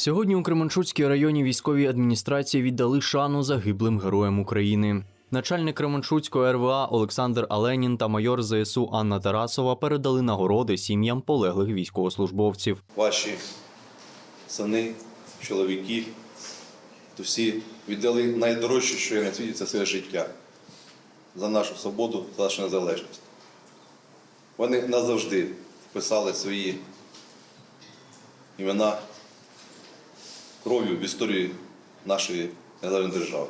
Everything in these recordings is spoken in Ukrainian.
Сьогодні у Кременчуцькій районній військовій адміністрації віддали шану загиблим героям України. Начальник Кременчуцького РВА Олександр Аленін та майор ЗСУ Анна Тарасова передали нагороди сім'ям полеглих військовослужбовців. ваші сини, чоловіки, то всі віддали найдорожче, що є на світі, це своє життя за нашу свободу, за нашу незалежність. Вони назавжди вписали свої імена кров'ю в історію нашої незалежної держави.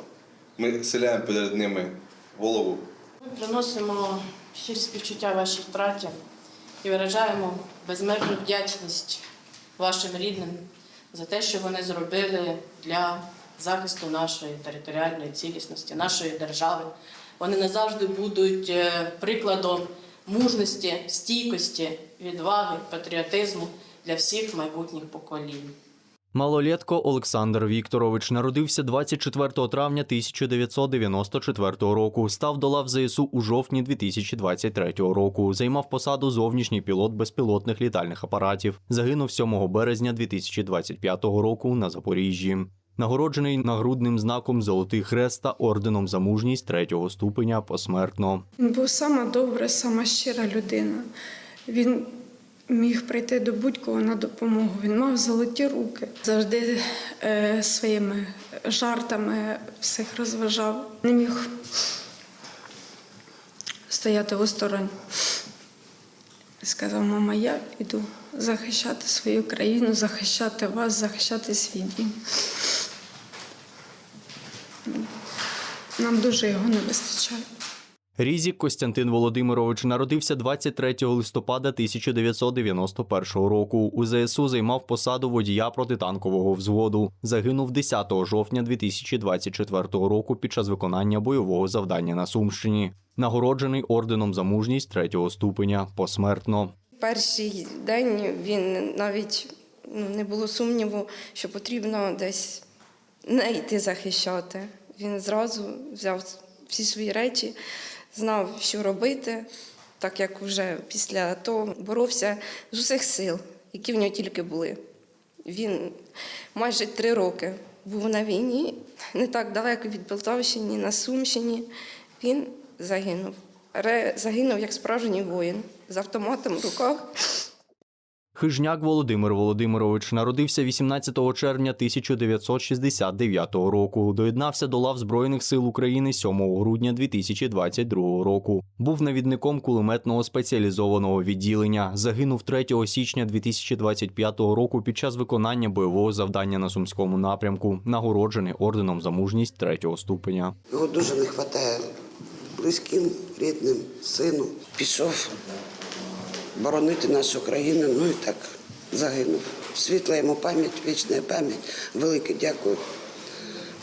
Ми селяємо перед ними голову Ми приносимо щирі співчуття вашій втраті і виражаємо безмежну вдячність вашим рідним за те, що вони зробили для захисту нашої територіальної цілісності, нашої держави. Вони назавжди будуть е, прикладом мужності, стійкості, відваги, патріотизму для всіх майбутніх поколінь. Малолетко Олександр Вікторович народився 24 травня 1994 року. Став до лав ЗСУ у жовтні 2023 року. Займав посаду зовнішній пілот безпілотних літальних апаратів. Загинув 7 березня 2025 року на Запоріжжі. Нагороджений нагрудним знаком Золотий Хрест та орденом за мужність третього ступеня посмертно. Він був сама добра, сама щира людина. Він міг прийти до будь-кого на допомогу. Він мав золоті руки. Завжди е, своїми жартами всіх розважав. Не міг стояти осторонь. Сказав, мама, я піду захищати свою країну, захищати вас, захищати свій дім. Нам дуже його не вистачає. Різік Костянтин Володимирович народився 23 листопада 1991 року. У ЗСУ займав посаду водія протитанкового взводу. Загинув 10 жовтня 2024 року під час виконання бойового завдання на Сумщині. Нагороджений орденом за мужність третього ступеня посмертно. Перший день він навіть ну, не було сумніву, що потрібно десь не йти захищати. Він зразу взяв всі свої речі, знав, що робити, так як вже після того боровся з усіх сил, які в нього тільки були. Він майже три роки був на війні, не так далеко від Полтавщини, на Сумщині. Він загинув. Ре- Загинув як справжній воїн з автоматом в руках. Хижняк Володимир Володимирович народився 18 червня 1969 року. Доєднався до лав Збройних сил України 7 грудня 2022 року. Був навідником кулеметного спеціалізованого відділення. Загинув 3 січня 2025 року під час виконання бойового завдання на сумському напрямку, нагороджений орденом за мужність третього ступеня. Його дуже не вистачає близьким, рідним, сину. Пішов боронити нашу країну, ну і так загинув. Світла йому пам'ять, вічна пам'ять. Велике дякую.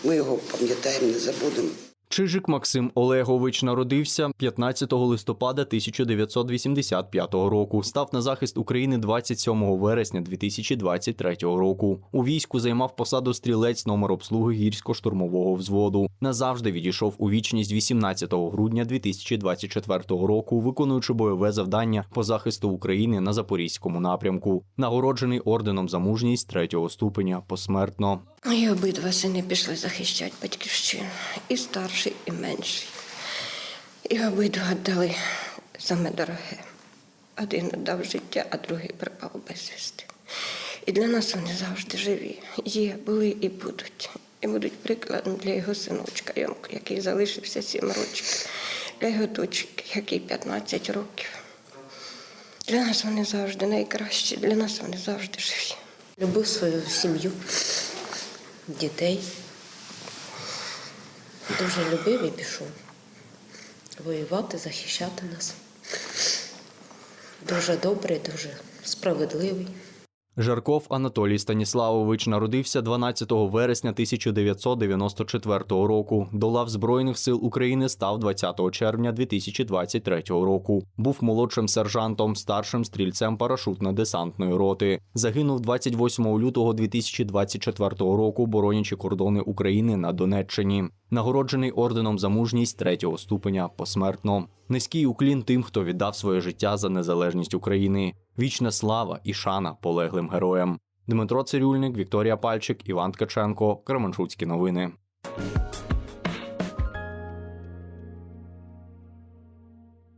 Ми його пам'ятаємо, не забудемо. Чижик Максим Олегович народився 15 листопада 1985 року. Став на захист України 27 вересня 2023 року. У війську займав посаду стрілець номер обслуги гірсько-штурмового взводу. Назавжди відійшов у вічність 18 грудня 2024 року, виконуючи бойове завдання по захисту України на запорізькому напрямку. Нагороджений орденом за мужність третього ступеня посмертно. Мої обидва сини пішли захищати батьківщину. І старший, і менший. І обидва дали саме дороге. Один віддав життя, а другий пропав безвісти. І для нас вони завжди живі. Є, були і будуть. І будуть прикладом для його синочка, який залишився сім років, для його дочки, який 15 років. Для нас вони завжди найкращі, для нас вони завжди живі. Любив свою сім'ю, дітей. Дуже любив і пішов воювати, захищати нас. Дуже добрий, дуже справедливий. Жарков Анатолій Станіславович народився 12 вересня 1994 року. До лав Збройних сил України став 20 червня 2023 року. Був молодшим сержантом, старшим стрільцем парашутно-десантної роти. Загинув 28 лютого 2024 року, боронячи кордони України на Донеччині. Нагороджений орденом за мужність третього ступеня посмертно. Низький уклін тим, хто віддав своє життя за незалежність України. Вічна слава і шана полеглим героям. Дмитро Цирюльник, Вікторія Пальчик, Іван Ткаченко, Кременчуцькі новини.